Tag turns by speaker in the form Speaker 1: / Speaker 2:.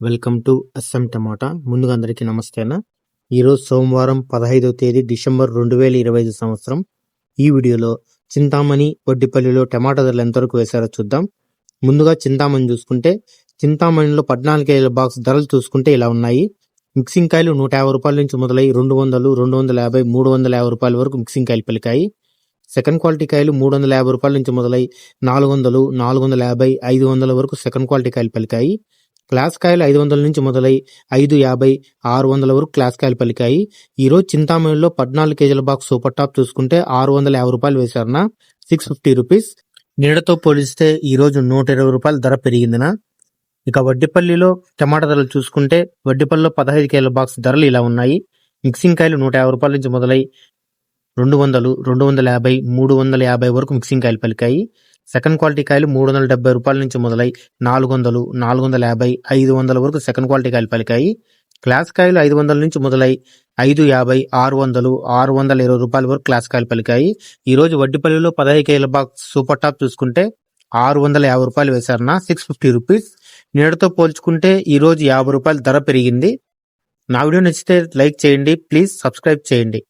Speaker 1: Welcome to Assam టమాటా. ముందుగా అందరికీ నమస్తే అన్న. ఈరోజు సోమవారం పదహైదవ తేదీ డిసెంబర్ రెండు వేల ఇరవై ఐదు సంవత్సరం. ఈ వీడియోలో చింతామణి వడ్డిపల్లిలో టమాటా ధరలు ఎంతవరకు వేశారో చూద్దాం. ముందుగా చింతామణి చూసుకుంటే చింతామణిలో పద్నాలుగు కేజీల బాక్స్ ధరలు చూసుకుంటే ఇలా ఉన్నాయి. మిక్సింగ్ కాయలు నూట యాభై రూపాయల నుంచి మొదలై రెండు వందలు రెండు వందల యాభై మూడు వందల యాభై రూపాయల వరకు మిక్సింగ్ కాయలు పలికాయి. సెకండ్ క్వాలిటీ కాయలు మూడు వందల యాభై రూపాయల నుంచి మొదలై నాలుగు వందలు నాలుగు వందల యాభై ఐదు వందల వరకు సెకండ్ క్వాలిటీ కాయలు పలికాయి. క్లాస్ కాయలు ఐదు వందల నుంచి మొదలై ఐదు యాభై ఆరు వందల వరకు క్లాస్ కాయలు పలికాయి. ఈ రోజు చింతామణిలో పద్నాలుగు కేజీల బాక్స్ సూపర్ టాప్ చూసుకుంటే ఆరు వందల యాభై రూపాయలు వేశారనా సిక్స్ ఫిఫ్టీ రూపీస్ నీడతో పోలిస్తే ఈరోజు నూట ఇరవై రూపాయల ధర పెరిగిందినా. ఇక వడ్డిపల్లిలో టమాటా ధరలు చూసుకుంటే వడ్డిపల్లిలో పదహైదు కేజీల బాక్స్ ధరలు ఇలా ఉన్నాయి. మిక్సింగ్ కాయలు నూట యాభై రూపాయల నుంచి మొదలై రెండు వందలు రెండు వందల యాభై మూడు వందల యాభై వరకు మిక్సింగ్ కాయలు పలికాయి. సెకండ్ క్వాలిటీ కాయలు మూడు వందల డెబ్బై రూపాయల నుంచి మొదలై నాలుగు వందలు నాలుగు వందల యాభై ఐదు వందల వరకు సెకండ్ క్వాలిటీ కాయలు పలికాయి. క్లాస్ కాయలు ఐదు వందల నుంచి మొదలై ఐదు యాభై ఆరు వందలు ఆరు వందల ఇరవై రూపాయల వరకు క్లాస్ కాయలు పలికాయి. ఈరోజు వడ్డీపల్లిలో పదహైదు కేజీల బాక్స్ సూపర్ టాప్ చూసుకుంటే ఆరు వందల యాభై రూపాయలు వేశారన్న సిక్స్ ఫిఫ్టీ రూపీస్. నేడుతో పోల్చుకుంటే ఈరోజు యాభై రూపాయల ధర పెరిగింది. నా వీడియో నచ్చితే లైక్ చేయండి ప్లీజ్ సబ్స్క్రైబ్ చేయండి.